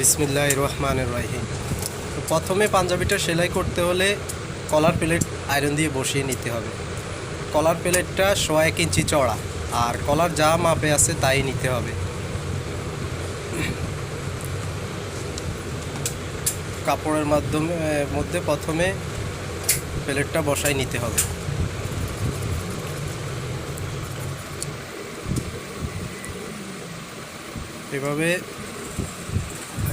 বিসমিল্লাহ রহমানের রাহিম তো প্রথমে পাঞ্জাবিটা সেলাই করতে হলে কলার প্লেট আয়রন দিয়ে বসিয়ে নিতে হবে। কলার প্লেটটা সোয়া এক ইঞ্চি চড়া আর কলার যা মাপে আছে তাই নিতে হবে। কাপড়ের মাধ্যমে, মধ্যে প্রথমে প্লেটটা বসাই নিতে হবে। এভাবে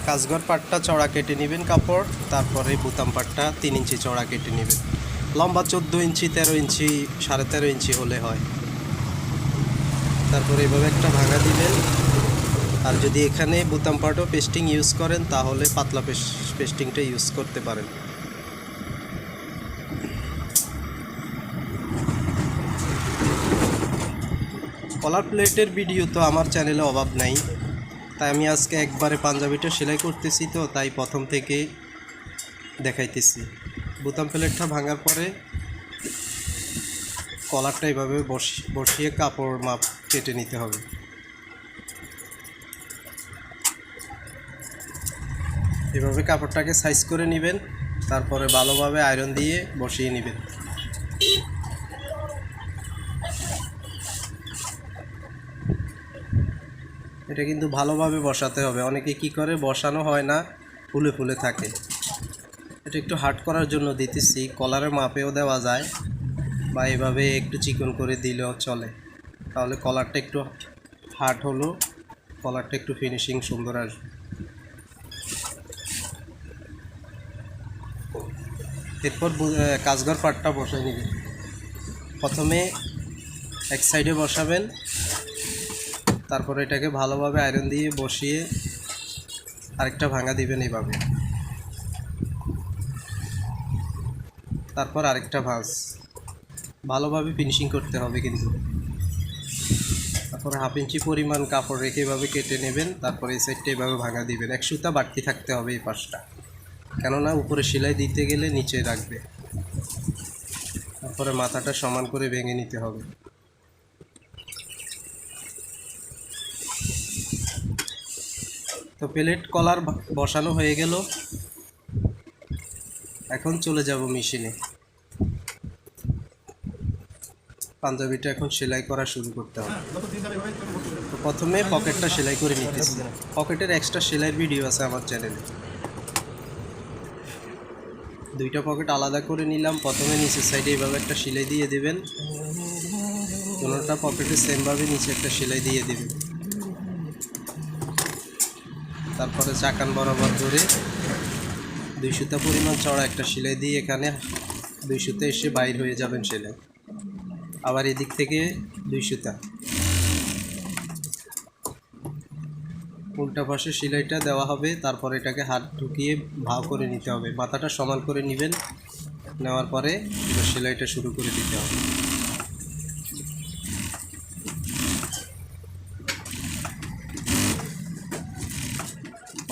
কাজঘর পাটটা চড়া কেটে নেবেন কাপড়, তারপরে বুতাম পাটটা তিন ইঞ্চি চড়া কেটে নেবেন। লম্বা চোদ্দ ইঞ্চি, তেরো ইঞ্চি, সাড়ে তেরো ইঞ্চি হলে হয়। তারপরে এভাবে একটা ভাঙা দিবেন। আর যদি এখানে বুতাম পাটও পেস্টিং ইউজ করেন, তাহলে পাতলা পেস্টিংটা ইউজ করতে পারেন। কলার প্লেটের ভিডিও তো আমার চ্যানেলে অভাব নাই। তাই আমি আজকে একবারে পাঞ্জাবিটা সেলাই করতেছি তো, তাই প্রথম থেকে দেখাইতেছি। বোতাম প্লেটটা ভাঙার পরে কলারটা এভাবে বস- বসিয়ে কাপড় মাপ কেটে নিতে হবে। এভাবে কাপড়টাকে সাইজ করে নেবেন, তারপরে ভালোভাবে আয়রন দিয়ে বসিয়ে নেবেন। এটা কিন্তু ভালোভাবে বসাতে হবে। অনেকে কি করে? বসানো হয় না, ফুলে ফুলে থাকে। এটা একটু হার্ড করার জন্য দিতেছি। কলারের মাপেও দেওয়া যায় বা এভাবে একটু চিকন করে দিলেও চলে। তাহলে কলারটা একটু হার্ড হলো, কলারটা একটু ফিনিশিং সুন্দর আসবে। এরপর কাজঘর পাটটা বসাই নেবেন প্রথমে এক সাইডে বসাবেন। তারপরে এটাকে ভালোভাবে আয়রন দিয়ে বসিয়ে আরেকটা ভাঙা দিবেন এইভাবে। তারপর আরেকটা ভাঁজ। ভালোভাবে ফিনিশিং করতে হবে কিন্তু। তারপরে হাফ ইঞ্চি পরিমাণ কাপড় রেখে এভাবে কেটে নেবেন, তারপরে এই সাইডটা এভাবে ভাঙা দিবেন। এক সুতা বাড়তি থাকতে হবে এই পাশটা। কেননা উপরে সেলাই দিতে গেলে নিচে রাখবে। তারপরে মাথাটা সমান করে ভেঙে নিতে হবে। তো প্লেট কলার বসানো হয়ে গেল। এখন চলে যাব মেশিনে পাঞ্জাবিটা এখন সেলাই করা শুরু করতে হবে। তো প্রথমে পকেটটা সেলাই করে নিতেছি। পকেটের এক্সট্রা সেলাইয়ের ভিডিও আছে আমার চ্যানেলে দুইটা পকেট আলাদা করে নিলাম। প্রথমে নিচের সাইডে এইভাবে একটা সেলাই দিয়ে দেবেন। কোনোটা পকেটে সেমভাবে নিচে একটা সেলাই দিয়ে দেবেন। তারপরে চাকান বরাবর ধরে দুই সুতা পরিমাণ চড়া একটা সেলাই দিয়ে এখানে দুই সুতা এসে বাইর হয়ে যাবেন সেলাই। আবার এদিক থেকে দুই সুতা। উল্টা পাশে সেলাইটা দেওয়া হবে, তারপর এটাকে হাত ঢুকিয়ে ভাও করে নিতে হবে। মাথাটা সমান করে নেবেন, নেওয়ার পরে সেলাইটা শুরু করে দিতে হবে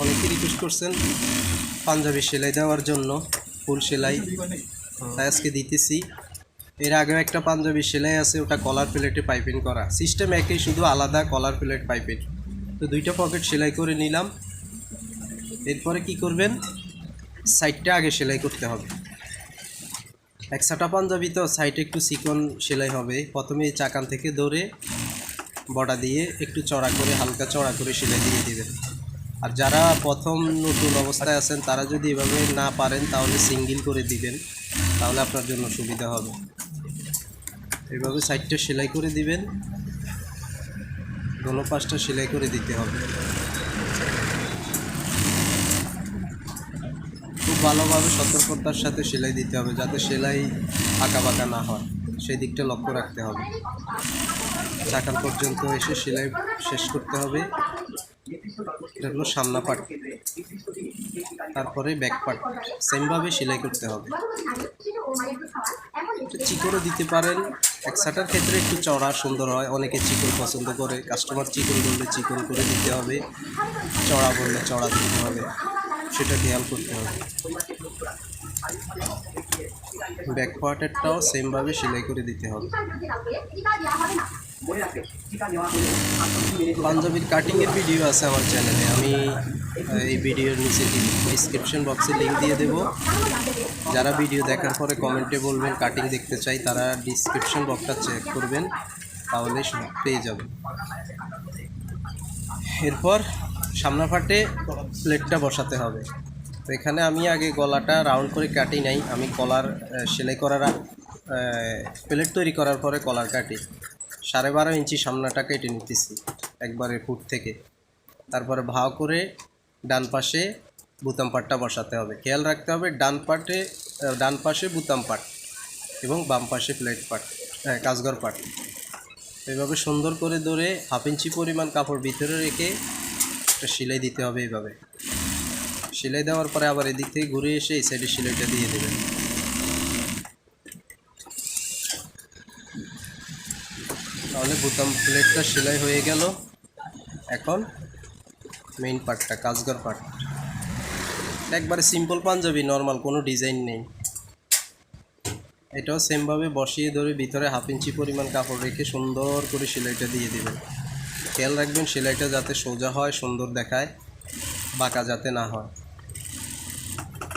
অনেকে রিকোয়েস্ট করছেন পাঞ্জাবি সেলাই দেওয়ার জন্য, ফুল সেলাই। তাই আজকে দিতেছি। এর আগেও একটা পাঞ্জাবি সেলাই আছে, ওটা কলার প্লেটে পাইপিং করা। সিস্টেম একই, শুধু আলাদা কলার প্লেট পাইপিং তো দুইটা পকেট সেলাই করে নিলাম। এরপরে কি করবেন? সাইডটা আগে সেলাই করতে হবে। একসাটা পাঞ্জাবি তো সাইডে একটু চিকন সেলাই হবে। প্রথমে চাকান থেকে ধরে বডা দিয়ে একটু চড়া করে, হালকা চড়া করে সেলাই দিয়ে দিবেন। আর যারা প্রথম নতুন অবস্থায় আছেন, তারা যদি এভাবে না পারেন, তাহলে সিঙ্গেল করে দিবেন, তাহলে আপনার জন্য সুবিধা হবে। এভাবে সাইডটা সেলাই করে দিবেন, দোনো পাশটা সেলাই করে দিতে হবে। খুব ভালোভাবে সতর্কতার সাথে সেলাই দিতে হবে, যাতে সেলাই বাঁকা না হয়। সেই দিকটা লক্ষ্য রাখতে হবে। চাকার পর্যন্ত এসে সেলাই শেষ করতে হবে। এটা হলো সামনা পাট তারপরে ব্যাক পাট সেমভাবে সেলাই করতে হবে। চিকনও দিতে পারেন। একসাটার ক্ষেত্রে একটু চড়া সুন্দর হয়। অনেকে চিকন পছন্দ করে। কাস্টমার চিকন বললে চিকন করে দিতে হবে। চড়া বললে চড়া দিতে হবে। সেটা খেয়াল করতে হবে। ব্যাক পার্টেরটাও সেমভাবে সেলাই করে দিতে হবে। পাঞ্জাবির কাটিংয়ের ভিডিও আছে আমার চ্যানেলে আমি এই ভিডিওর নিচে ডিসক্রিপশন বক্সে লিঙ্ক দিয়ে দেব। যারা ভিডিও দেখার পরে কমেন্টে বলবেন কাটিং দেখতে চাই, তারা ডিসক্রিপশন বক্সটা চেক করবেন, তাহলে পেয়ে যাবেন এরপর সামনা ফাটে প্লেটটা বসাতে হবে। তো এখানে আমি আগে গলাটা রাউন্ড করে কাটি নাই আমি কলার সেলাই করার প্লেট তৈরি করার পরে কলার কাটি সাড়ে বারো ইঞ্চি সামনাটা কেটে নিতেছি একবারে ফুট থেকে। তারপরে ভাও করে ডান পাশে বুতাম পাটটা বসাতে হবে। খেয়াল রাখতে হবে ডান পাটে ডান পাশে বুতাম পাট এবং বাম পাশে প্লেট পাট হ্যাঁ, কাজগর পাট। এভাবে সুন্দর করে ধরে হাফ ইঞ্চি পরিমাণ কাপড় ভিতরে রেখে একটা সেলাই দিতে হবে এইভাবে সেলাই দেওয়ার পরে আবার এদিক থেকে ঘুরে এসে এই সাইডে সেলাইটা দিয়ে দেবেন তাহলে বোতাম প্লেটটা সেলাই হয়ে গেল। এখন মেইন পার্টটা কাজগর পার্ট একবারে সিম্পল পাঞ্জাবি নর্মাল কোনো ডিজাইন নেই। এটাও সেমভাবে বসিয়ে ধরে ভিতরে হাফ ইঞ্চি পরিমাণ কাপড় রেখে সুন্দর করে সেলাইটা দিয়ে দেবেন। খেয়াল রাখবেন, সেলাইটা যাতে সোজা হয়, সুন্দর দেখায়, বাঁকা যাতে না হয়।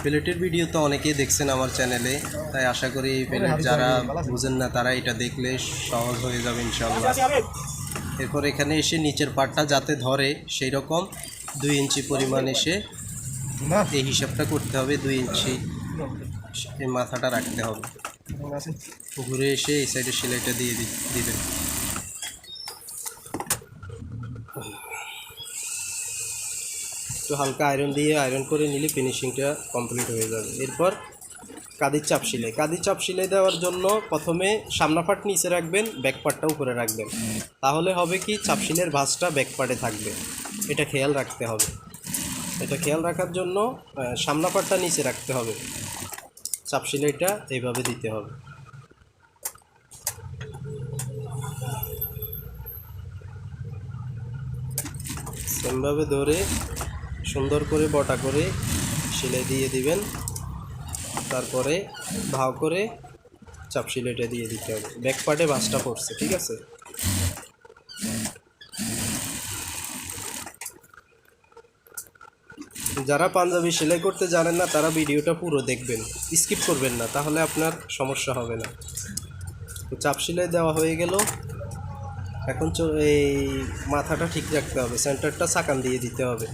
প্লেটের ভিডিও তো অনেকেই দেখছেন আমার চ্যানেলে তাই আশা করি প্লেট যারা বুঝেন না তারা এটা দেখলে সহজ হয়ে যাবে ইনশাল্লাহ এরপর এখানে এসে নিচের পাটটা যাতে ধরে সেই রকম দুই ইঞ্চি পরিমাণ এসে এই হিসাবটা করতে হবে, দুই ইঞ্চি মাথাটা রাখতে হবে। ঘুরে এসে এই সাইডে সেলাইটা দিয়ে দিবেন। একটু হালকা আয়রন দিয়ে আয়রন করে নিলে ফিনিশিংটা কমপ্লিট হয়ে যাবে। এরপর কাদির চাপ সেলাই। কাদির চাপ সেলাই দেওয়ার জন্য প্রথমে সামনা পাট নিচে রাখবেন ব্যাক পার্টটা উপরে রাখবেন। তাহলে হবে কি, চাপ সিলের ভাঁজটা ব্যাক পার্টে থাকবে। এটা খেয়াল রাখতে হবে। এটা খেয়াল রাখার জন্য সামনা পাটটা নিচে রাখতে হবে। চাপ সেলাইটা এইভাবে দিতে হবে। সেমভাবে ধরে সুন্দর করে বটা করে সেলাই দিয়ে দিবেন। তারপরে ভাও করে চাপ সেলাইটা দিয়ে দিতে হবে। ব্যাক পার্টে বাসটা পড়ছে, ঠিক আছে? যারা পাঞ্জাবি সেলাই করতে জানেন না, তারা ভিডিওটা পুরো দেখবেন। স্কিপ করবেন না, তাহলে আপনার সমস্যা হবে না। তো চাপ সেলাই দেওয়া হয়ে গেল। এখন এই মাথাটা ঠিক রাখতে হবে, সেন্টারটা সাকান দিয়ে দিতে হবে।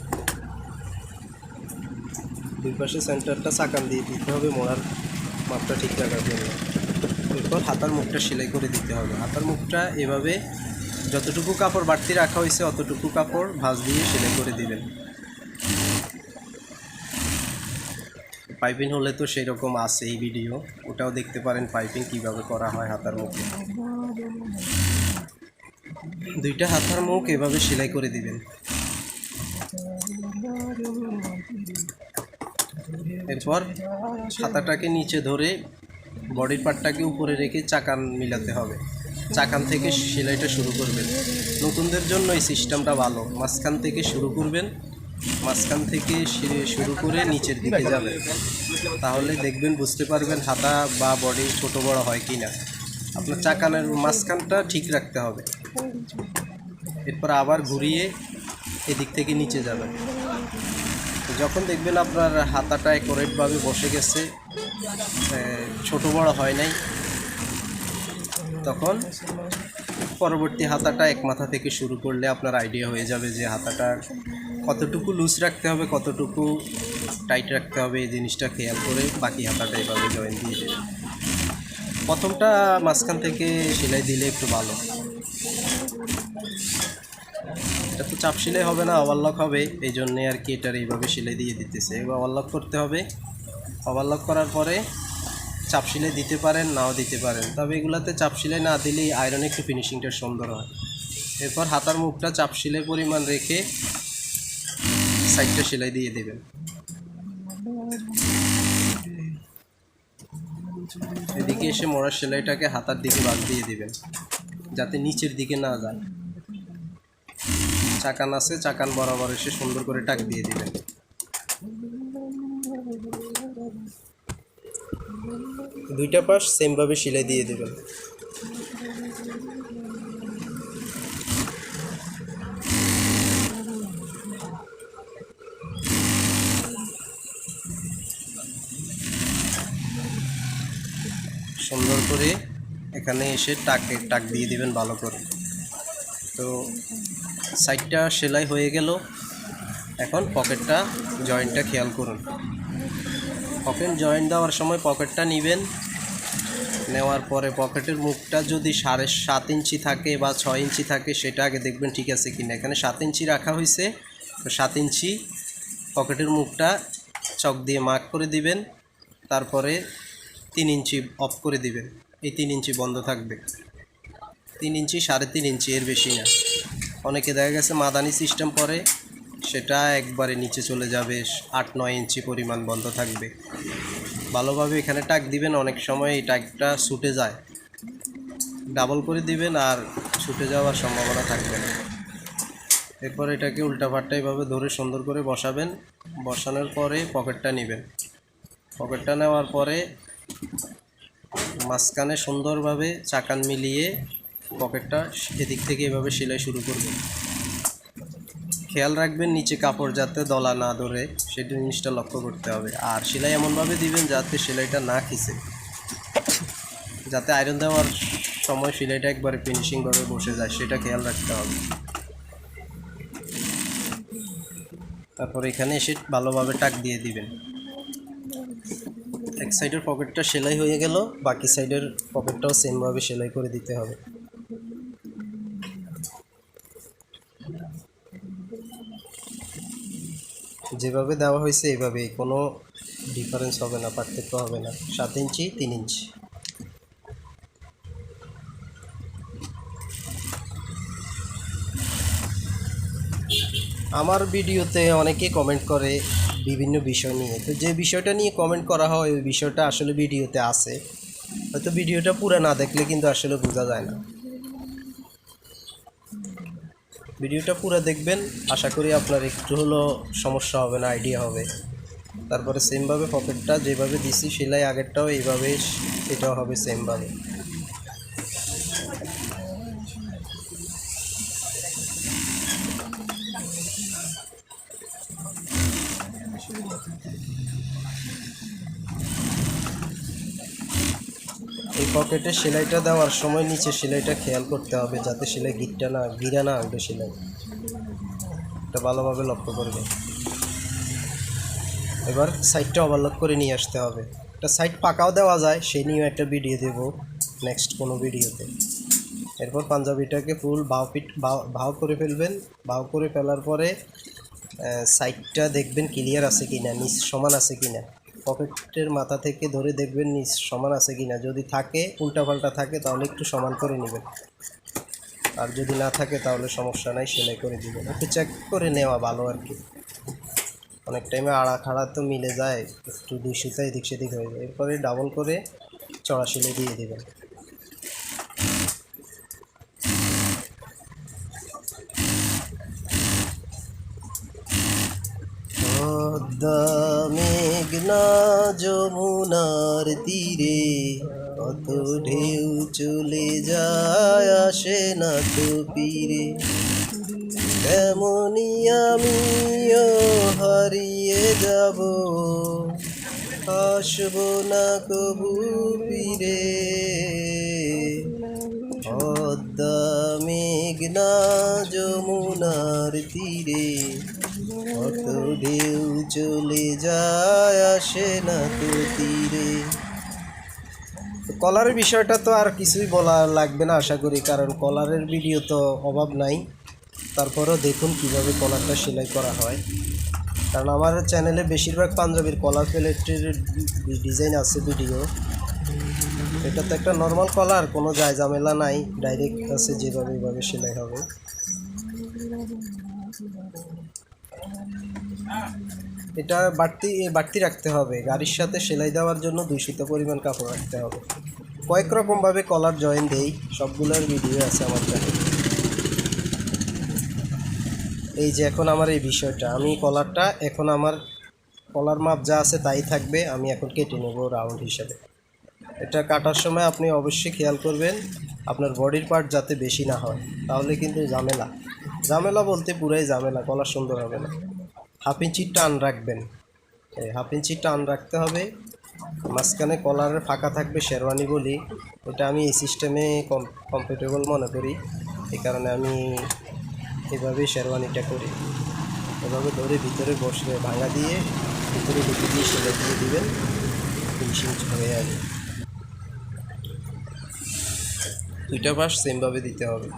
দুই পাশে সেন্টারটা সাকান দিয়ে দিতে হবে, মোড়ার মাপটা ঠিক রাখার জন্য। এরপর হাতার মুখটা সেলাই করে দিতে হবে। হাতার মুখটা এভাবে যতটুকু কাপড় বাড়তি রাখা হয়েছে, অতটুকু কাপড় ভাঁজ দিয়ে সেলাই করে দিবেন। পাইপিং হলে তো সেই রকম আছে এই ভিডিও। ওটাও দেখতে পারেন পাইপিং কীভাবে করা হয় হাতার মুখে। দুইটা হাতার মুখ এভাবে সেলাই করে দিবেন। এরপর হাতাটাকে নিচে ধরে বডির পার্টটাকে উপরে রেখে চাকান মিলাতে হবে। চাকান থেকে সেলাইটা শুরু করবেন। নতুনদের জন্য এই সিস্টেমটা ভালো। মাঝখান থেকে শুরু করবেন। মাঝখান থেকে শুরু করে নিচের দিকে যাবেন। তাহলে দেখবেন বুঝতে পারবেন হাতা বা বডি ছোট বড় হয় কি না আপনার চাকানের মাঝখানটা ঠিক রাখতে হবে। এরপর আবার ঘুরিয়ে এদিক থেকে নিচে যাবেন। যখন দেখবেন আপনার হাতাটা অ্যাকোরেটভাবে বসে গেছে ছোট বড় হয় নাই, তখন পরবর্তী হাতাটা এক মাথা থেকে শুরু করলে আপনার আইডিয়া হয়ে যাবে যে হাতাটা কতটুকু লুজ রাখতে হবে, কতটুকু টাইট রাখতে হবে, এই জিনিসটা খেয়াল করে বাকি হাতাটা এভাবে জয়েন দিয়ে দেবেন। প্রথমটা মাঝখান থেকে সেলাই দিলে একটু ভালো। এটা তো চাপ সেলাই হবে না ওভারলক হবে। এই জন্যে আর কি এটার এইভাবে সেলাই দিয়ে দিতেছে। এবার ওভারলক করতে হবে। ওভারলক করার পরে চাপ সেলাই দিতে পারেন, নাও দিতে পারেন। তবে এগুলাতে চাপ সেলাই না দিলেই আয়রনে একটু ফিনিশিংটা সুন্দর হয়। এরপর হাতার মুখটা চাপ সেলাই পরিমাণ রেখে সাইডটা সেলাই দিয়ে দেবেন। এদিকে এসে মোড়ার সেলাইটাকে হাতার দিকে বাদ দিয়ে দেবেন, যাতে নিচের দিকে না যায়। চাকান আছে, চাকান বরাবর এসে সুন্দর করে টাক দিয়ে দিবেন। দুইটা পাশ সেমভাবে সেলাই দিয়ে দেবেন। সুন্দর করে এখানে এসে টাকে টাক দিয়ে দিবেন ভালো করে। তো সাইডটা সেলাই হয়ে গেল। এখন পকেটটা জয়েন্টটা খেয়াল করুন। পকেট জয়েন্ট দেওয়ার সময় পকেটটা নেবেন। নেওয়ার পরে পকেটের মুখটা যদি সাড়ে সাত ইঞ্চি থাকে বা ছয় ইঞ্চি থাকে, সেটা আগে দেখবেন ঠিক আছে কিনা। এখানে সাত ইঞ্চি রাখা হয়েছে। তো সাত ইঞ্চি পকেটের মুখটা চক দিয়ে মার্ক করে দিবেন। তারপরে তিন ইঞ্চি অফ করে দিবেন। এই তিন ইঞ্চি বন্ধ থাকবে। তিন ইঞ্চি, সাড়ে তিন ইঞ্চি এর বেশি না। অনেকে দেখা গেছে মাদানি সিস্টেম পরে, সেটা একবারে নিচে চলে যাবে, আট, নয় ইঞ্চি পরিমাণ বন্ধ থাকবে। ভালোভাবে এখানে টাক দিবেন, অনেক সময় এই টাকটা ছুটে যায়। ডাবল করে দিবেন আর ছুটে যাওয়ার সম্ভাবনা থাকবে না। এরপর এটাকে উল্টাপাল্টা এভাবে ধরে সুন্দর করে বসাবেন। বসানোর পরে পকেটটা নেবেন। পকেটটা নেওয়ার পরে মাঝখানে সুন্দরভাবে চাকান মিলিয়ে পকেটটা এদিক থেকে এভাবে সেলাই শুরু করবেন খেয়াল রাখবেন, নিচে কাপড় যাতে দলা না ধরে, সেটা জিনিসটা লক্ষ্য করতে হবে। আর সেলাই এমনভাবে দিবেন যাতে সেলাইটা না খিসে যাতে আয়রন দেওয়ার সময় সেলাইটা একবারে ফিনিশিংভাবে বসে যায়, সেটা খেয়াল রাখতে হবে। তারপর এখানে এসে ভালোভাবে টাক দিয়ে দিবেন। এক সাইডের পকেটটা সেলাই হয়ে গেল, বাকি সাইডের পকেটটাও সেমভাবে সেলাই করে দিতে হবে। যেভাবে দেওয়া হয়েছে এইভাবে কোনো ডিফারেন্স হবে না, পার্থক্য হবে না। সাত ইঞ্চি, তিন ইঞ্চি। আমার ভিডিওতে অনেকে কমেন্ট করে বিভিন্ন বিষয় নিয়ে। তো যে বিষয়টা নিয়ে কমেন্ট করা হয়, ওই বিষয়টা আসলে ভিডিওতে আছে। হয়তো ভিডিওটা পুরো না দেখলে কিন্তু আসলে বোঝা যায় না। ভিডিওটা পুরো দেখবেন। আশা করি আপনার একটু হলো সমস্যা হবে না আইডিয়া হবে। তারপরে সেমভাবে পকেটটা যেভাবে দিছি, সেলাই আগেরটাও এইভাবে এটাও হবে সেমভাবে পকেটে সেলাইটা দেওয়ার সময় নিচে সেলাইটা খেয়াল করতে হবে যাতে সেলাই গিটটা না, গিরা না উঠে সেলাই। এটা ভালোভাবে লক্ষ্য করবে। এবার সাইডটা ওভারলক করে নিয়ে আসতে হবে। একটা সাইড পাকাও দেওয়া যায়, সেই নিয়েও একটা ভিডিও দেব নেক্সট কোনো ভিডিওতে এরপর পাঞ্জাবিটাকে ফুল বাও পিট ভাও করে ফেলবেন। বাও করে ফেলার পরে সাইডটা দেখবেন ক্লিয়ার আছে কি না নিচ সমান আছে কিনা। পকেটের মাথা থেকে ধরে দেখবেন নিচ সমান আছে কিনা। যদি থাকে, উল্টাপাল্টা থাকে, তাহলে একটু সমান করে নেবেন। আর যদি না থাকে, তাহলে সমস্যা নাই, সেলাই করে দেবেন। একটু চেক করে নেওয়া ভালো আর কি। অনেক টাইমে আড়া খাড়া তো মিলে যায়, একটু দুই এদিক সেদিক হয়ে যায়। এরপরে ডাবল করে চড়া সেলাই দিয়ে দেবেন। পদ্মা মেঘনা যমুনার তীরে, কত ঢেউ চলে যায় আসে না তো পীরে। তেমনি আমিও হারিয়ে যাব, আসব না কবু ফিরে পদ্মা মেঘনা যমুনার তীরে কত ঢেউ চলে যায় আসে না তো তীরে। তো কলারের বিষয়টা তো আর কিছুই বলা লাগবে না আশা করি, কারণ কলারের ভিডিও তো অভাব নাই। তারপরেও দেখুন কীভাবে কলারটা সেলাই করা হয়। কারণ আমার চ্যানেলে বেশিরভাগ পাঞ্জাবির কলার প্লেটের ডিজাইন আছে ভিডিও। এটা তো একটা নর্মাল কলার, কোনো যায় ঝামেলা নাই, ডাইরেক্ট আছে যেভাবে এইভাবে সেলাই হবে। এটা বাড়তি বাড়তি রাখতে হবে। গাড়ির সাথে সেলাই দেওয়ার জন্য দুই সুতো পরিমাণ কাপড় রাখতে হবে। কয়েক রকমভাবে কলার জয়েন দেই সবগুলোর ভিডিও আছে আমার চ্যানেলে এই যে এখন আমার এই বিষয়টা, আমি কলারটা, এখন আমার কলার মাপ যা আছে তাই থাকবে, আমি এখন কেটে নেব রাউন্ড হিসাবে। এটা কাটার সময় আপনি অবশ্যই খেয়াল করবেন, আপনার বডির পার্ট যাতে বেশি না হয়, তাহলে কিন্তু ঝামেলা। ঝামেলা বলতে পুরাই ঝামেলা, কলার সুন্দর হবে না। হাফ ইঞ্চি টান রাখবেন। হাফ ইঞ্চি টান রাখতে হবে। মাঝখানে কলারের ফাঁকা থাকবে শেরওয়ানি বলি। ওটা আমি এই সিস্টেমে কমফোর্টেবল মনে করি। এই কারণে আমি এভাবেই শেরওয়ানিটা করি। এভাবে ধরে ভিতরে বসে ভাঙা দিয়ে ভিতরে ঢুকে দিয়ে সেলাই দিয়ে দিবেন। ফিনিশিং হয়ে যাবে। দুইটা পাশ সেমভাবে দিতে হবে।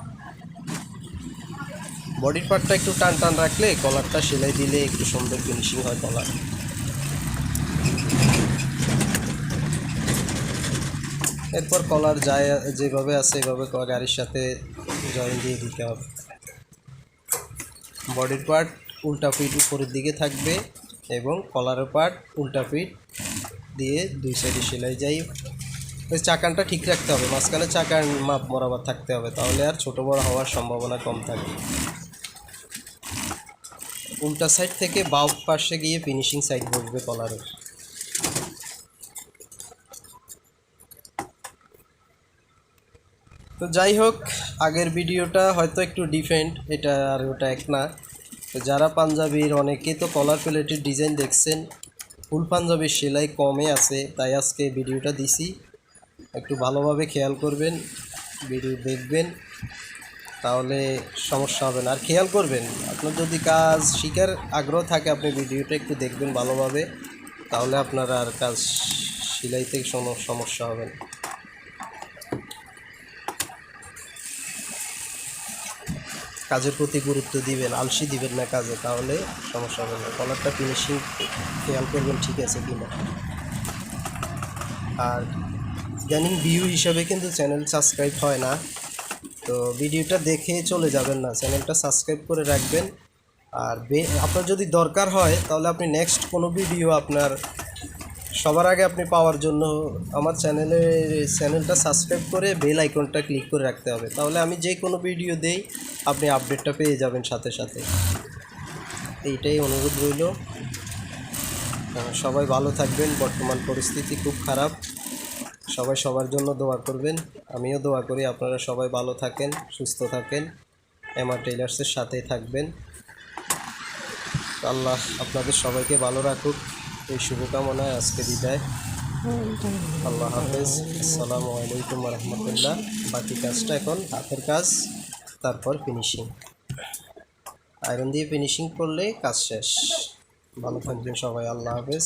বডির পার্টটা একটু টান টান রাখলে কলারটা সেলাই দিলে একটু সুন্দর ফিনিশিং হয় কলার এরপর কলার যায়, যেভাবে আছে এভাবে গাড়ির সাথে জয়েন দিয়ে দিতে হবে। বডির পার্ট উল্টা পিঠ উপরের দিকে থাকবে এবং কলারের পার্ট উল্টা পিঠ দিয়ে দুই সাইডে সেলাই যাই ওই চাকানটা ঠিক রাখতে হবে, মাঝখানে চাকার মাপ বরাবর থাকতে হবে, তাহলে আর ছোট বড় হওয়ার সম্ভাবনা কম থাকবে। উল্টা সাইড থেকে বাউ পাশে গিয়ে ফিনিশিং সাইড বসবে কলারের তো যাই হোক, আগের ভিডিওটা হয়তো একটু ডিফেন্ট এটা আর ওটা এক না। তো যারা পাঞ্জাবির অনেকে তো কলার প্লেটের ডিজাইন দেখছেন। ফুল পাঞ্জাবির সেলাই কমে আছে, তাই আজকে ভিডিওটা দিছি। একটু ভালোভাবে খেয়াল করবেন ভিডিও দেখবেন। তাহলে সমস্যা হবে না। আর খেয়াল করবেন, আপনার যদি কাজ শিখার আগ্রহ থাকে, আপনি ভিডিওটা একটু দেখবেন ভালোভাবে, তাহলে আপনার আর কাজ সেলাইতে সমস্যা হবে না। কাজের প্রতি গুরুত্ব দিবেন, আলসি দিবেন না কাজে, তাহলে সমস্যা হবে না। কলারটা ফিনিশিং খেয়াল করবেন ঠিক আছে কি না আর ইদানিং ভিউ হিসাবে কিন্তু চ্যানেল সাবস্ক্রাইব হয় না। তো ভিডিওটা দেখে চলে যাবেন না। চ্যানেলটা সাবস্ক্রাইব করে রাখবেন। আর আপনার যদি দরকার হয়, তাহলে আপনি নেক্সট কোনো ভিডিও আপনার সবার আগে আপনি পাওয়ার জন্য আমার চ্যানেলে, চ্যানেলটা সাবস্ক্রাইব করে বেল আইকনটা ক্লিক করে রাখতে হবে। তাহলে আমি যে কোনো ভিডিও দেই, আপনি আপডেটটা পেয়ে যাবেন সাথে সাথে। এইটাই অনুরোধ রইল। সবাই ভালো থাকবেন। বর্তমান পরিস্থিতি খুব খারাপ। সবাই সবার জন্য দোয়া করবেন। আমিও দোয়া করি, আপনারা সবাই ভালো থাকেন, সুস্থ থাকেন। এমআর টেইলার্সের সাথেই থাকবেন। আল্লাহ আপনাদের সবাইকে ভালো রাখুক। এই শুভকামনায় আজকে বিদায়। আল্লাহ হাফেজ। আসসালামু আলাইকুম রহমতুল্লাহ। বাকি কাজটা এখন হাতের কাজ, তারপর ফিনিশিং আয়রন দিয়ে ফিনিশিং করলে কাজ শেষ। ভালো থাকবেন সবাই, আল্লাহ হাফেজ।